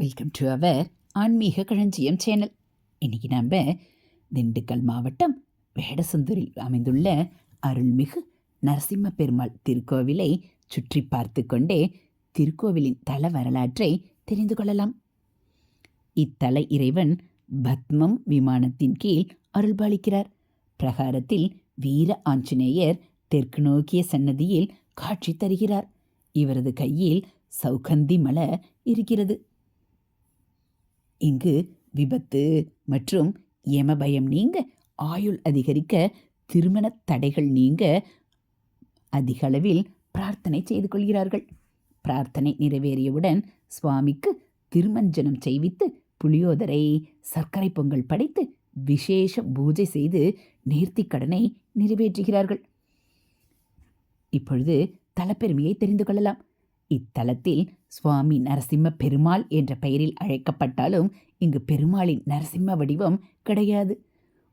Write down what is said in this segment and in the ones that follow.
Welcome to our ஆன்மீக களஞ்சியம் channel. இன்னைக்கு நம்ம திண்டுக்கல் மாவட்டம் வேடசந்தூரில் அமைந்துள்ள அருள்மிகு நரசிம்ம பெருமாள் திருக்கோவிலை சுற்றி பார்த்து கொண்டே திருக்கோவிலின் தல வரலாற்றை தெரிந்து கொள்ளலாம். இத்தல இறைவன் பத்மம் விமானத்தின் கீழ் அருள்பாலிக்கிறார். பிரகாரத்தில் வீர ஆஞ்சநேயர் தெற்கு நோக்கிய சன்னதியில் காட்சி தருகிறார். இவரது கையில் சௌகந்தி மலர் இருக்கிறது. இங்கு விபத்து மற்றும் யமபயம் நீங்க ஆயுள் அதிகரிக்க திருமண தடைகள் நீங்க அதிகளவில் பிரார்த்தனை செய்து கொள்கிறார்கள். பிரார்த்தனை நிறைவேறியவுடன் சுவாமிக்கு திருமஞ்சனம் செய்வித்து புளியோதரை சர்க்கரை பொங்கல் படைத்து விசேஷ பூஜை செய்து நேர்த்திக் கடனை நிறைவேற்றுகிறார்கள். இப்பொழுது தலப்பெருமையை தெரிந்து கொள்ளலாம். இத்தலத்தில் சுவாமி நரசிம்ம பெருமாள் என்ற பெயரில் அழைக்கப்பட்டாலும் இங்கு பெருமாளின் நரசிம்ம வடிவம் கிடையாது.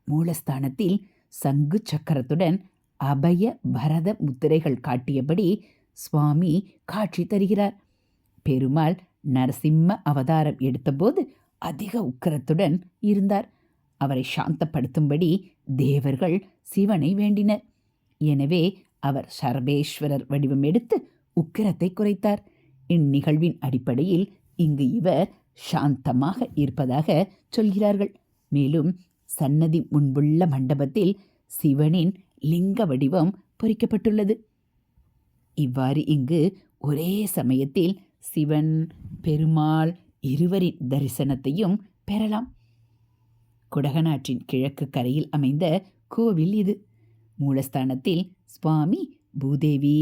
மூலஸ்தானத்தில் சங்கு சக்கரத்துடன் அபய பரத முத்திரைகள் காட்டியபடி சுவாமி காட்சி தருகிறார். பெருமாள் நரசிம்ம அவதாரம் எடுத்தபோது அதிக உக்கரத்துடன் இருந்தார். அவரை சாந்தப்படுத்தும்படி தேவர்கள் சிவனை வேண்டினர். எனவே அவர் சர்வேஸ்வரர் வடிவம் எடுத்து உக்கிரத்தை குறைத்தார். இந்நிகழ்வின் அடிப்படையில் இங்கு இவர் சாந்தமாக இருப்பதாக சொல்கிறார்கள். மேலும் சன்னதி முன்புள்ள மண்டபத்தில் சிவனின் லிங்க வடிவம் பொறிக்கப்பட்டுள்ளது. இவ்வாறு இங்கு ஒரே சமயத்தில் சிவன் பெருமாள் இருவரின் தரிசனத்தையும் பெறலாம். குடகநாற்றின் கிழக்கு கரையில் அமைந்த கோவில் இது. மூலஸ்தானத்தில் சுவாமி பூதேவி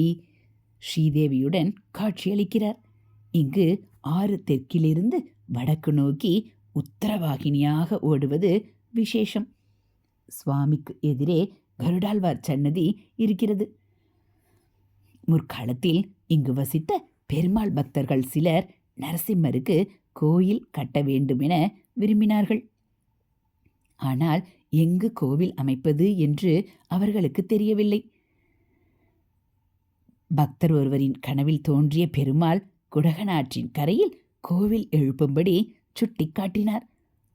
ஸ்ரீதேவியுடன் காட்சியளிக்கிறார். இங்கு ஆறு தெற்கிலிருந்து வடக்கு நோக்கி உத்தரவாகினியாக ஓடுவது விசேஷம். சுவாமிக்கு எதிரே கருடாழ்வார் சன்னதி இருக்கிறது. முற்காலத்தில் இங்கு வசித்த பெருமாள் பக்தர்கள் சிலர் நரசிம்மருக்கு கோயில் கட்ட வேண்டுமென விரும்பினார்கள். ஆனால் எங்கு கோவில் அமைப்பது என்று அவர்களுக்கு தெரியவில்லை. பக்தர் ஒருவரின் கனவில் தோன்றிய பெருமாள் குடகநாற்றின் கரையில் கோவில் எழுப்பும்படி சுட்டிக்காட்டினார்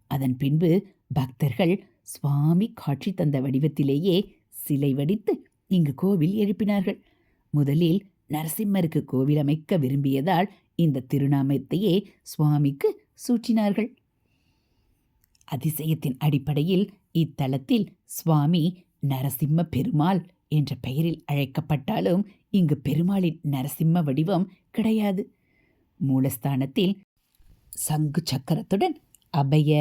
அதன் பின்பு பக்தர்கள் சுவாமி காட்சி தந்த வடிவத்திலேயே சிலை வடித்து இங்கு கோவில் எழுப்பினார்கள். முதலில் நரசிம்மருக்கு கோவில் அமைக்க விரும்பியதால் இந்த திருநாமத்தையே சுவாமிக்கு சூட்டினார்கள் அதிசயத்தின் அடிப்படையில் இத்தலத்தில் சுவாமி நரசிம்ம பெருமாள் என்ற பெயரில் அழைக்கப்பட்டாலும் இங்கு பெருமாளின் நரசிம்ம வடிவம் கிடையாது. மூலஸ்தானத்தில் சங்கு சக்கரத்துடன் அபய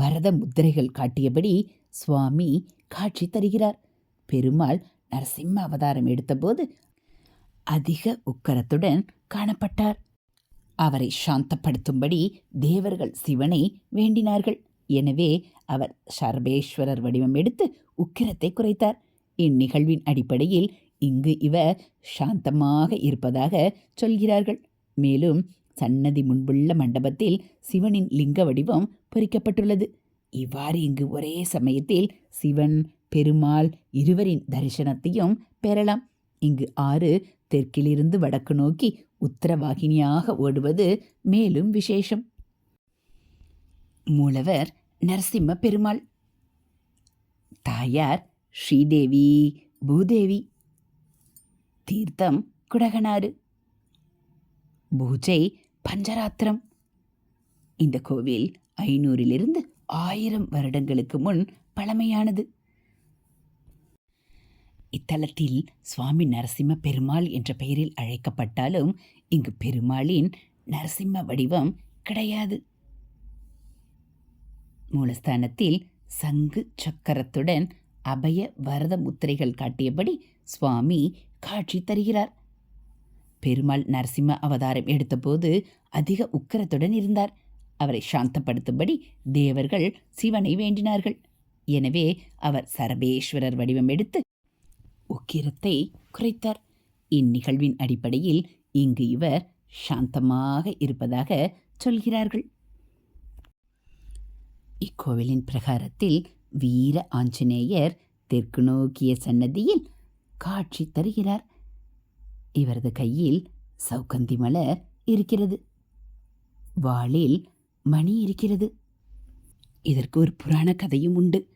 வரத முத்திரைகள் காட்டியபடி சுவாமி காட்சி தருகிறார். பெருமாள் நரசிம்ம அவதாரம் எடுத்தபோது அதிக உக்கரத்துடன் காணப்பட்டார். அவரை சாந்தப்படுத்தும்படி தேவர்கள் சிவனை வேண்டினார்கள். எனவே அவர் சர்வேஸ்வரர் வடிவம் எடுத்து உக்கிரத்தை குறைத்தார். இந்நிகழ்வின் அடிப்படையில் இங்கு இவர் சாந்தமாக இருப்பதாக சொல்கிறார்கள். மேலும் சன்னதி முன்புள்ள மண்டபத்தில் சிவனின் லிங்க வடிவம் பொறிக்கப்பட்டுள்ளது. இவ்வாறு இங்கு ஒரே சமயத்தில் சிவன் பெருமாள் இருவரின் தரிசனத்தையும் பெறலாம். இங்கு ஆறு தெற்கிலிருந்து வடக்கு நோக்கி உத்தரவாகினியாக ஓடுவது மேலும் விசேஷம். மூலவர் நரசிம்ம பெருமாள். தாயார் ஸ்ரீதேவி பூதேவி. தீர்த்தம் குடகனாறு. பூஜை பஞ்சராத்திரம். இந்த கோவில் ஐநூறிலிருந்து ஆயிரம் வருடங்களுக்கு முன் பழமையானது. இத்தலத்தில் சுவாமி நரசிம்ம பெருமாள் என்ற பெயரில் அழைக்கப்பட்டாலும் இங்கு பெருமாளின் நரசிம்ம வடிவம் கிடையாது. மூலஸ்தானத்தில் சங்கு சக்கரத்துடன் அபய வரத முத்திரைகள் காட்டியபடி சுவாமி காட்சி தருகிறார். பெருமாள் நரசிம்ம அவதாரம் எடுத்தபோது அதிக உக்கரத்துடன் இருந்தார். அவரை சாந்தப்படுத்தும்படி தேவர்கள் சிவனை வேண்டினார்கள். எனவே அவர் சரபேஸ்வரர் வடிவம் எடுத்து உக்கிரத்தை குறைத்தார். இந்நிகழ்வின் அடிப்படையில் இங்கு இவர் சாந்தமாக இருப்பதாக சொல்கிறார்கள். இக்கோவிலின் பிரகாரத்தில் வீர ஆஞ்சநேயர் தெற்கு நோக்கிய சன்னதியில் காட்சி தருகிறார். இவரது கையில் சௌகந்தி மலர் இருக்கிறது. வாளில் மணி இருக்கிறது. இதற்கு ஒரு புராண கதையும் உண்டு.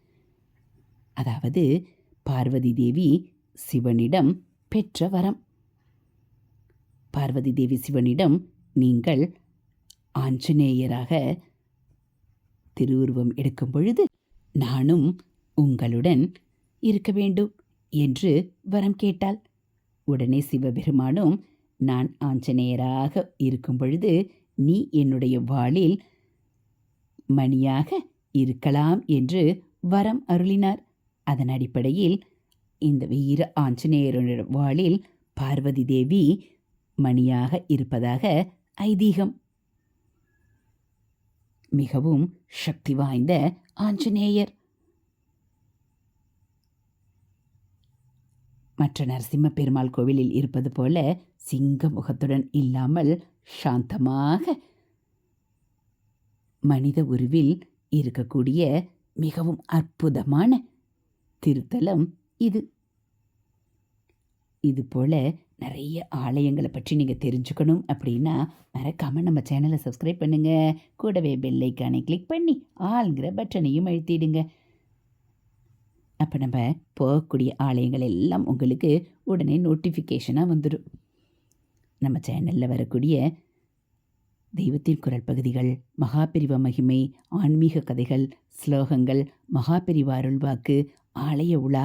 அதாவது பார்வதி தேவி சிவனிடம் பெற்ற வரம். பார்வதி தேவி சிவனிடம் நீங்கள் ஆஞ்சநேயராக திருவுருவம் எடுக்கும் பொழுது நானும் உங்களுடன் இருக்க வேண்டும் என்று வரம் கேட்டாள். உடனே சிவபெருமானும் நான் ஆஞ்சநேயராக இருக்கும் பொழுது நீ என்னுடைய வாளில் மணியாக இருக்கலாம் என்று வரம் அருளினார். அதன் அடிப்படையில் இந்த வீர ஆஞ்சநேயருடைய வாளில் பார்வதி தேவி மணியாக இருப்பதாக ஐதீகம் மிகவும் சக்தி வாய்ந்த ஆஞ்சநேயர். மற்ற நரசிம்ம பெருமாள் கோவிலில் இருப்பது போல சிங்க முகத்துடன் இல்லாமல் சாந்தமாக மனித உருவில் இருக்கக்கூடிய மிகவும் அற்புதமான திருத்தலம் இது. இது போல நிறைய ஆலயங்களை பற்றி நீங்கள் தெரிஞ்சுக்கணும் அப்படின்னா மறக்காமல் நம்ம சேனலை சப்ஸ்கிரைப் பண்ணுங்கள் கூடவே பெல் ஐக்கானை கிளிக் பண்ணி ஆளுங்கிற பட்டனையும் அழுத்திடுங்க. அப்போ நம்ம போகக்கூடிய ஆலயங்கள் எல்லாம் உங்களுக்கு உடனே நோட்டிஃபிகேஷனாக வந்துடும் நம்ம சேனலில் வரக்கூடிய தெய்வத்தின் குரல் பகுதிகள் மகாபிரிவ மகிமை ஆன்மீக கதைகள் ஸ்லோகங்கள் மகாபிரிவ அருள்வாக்கு ஆலய உலா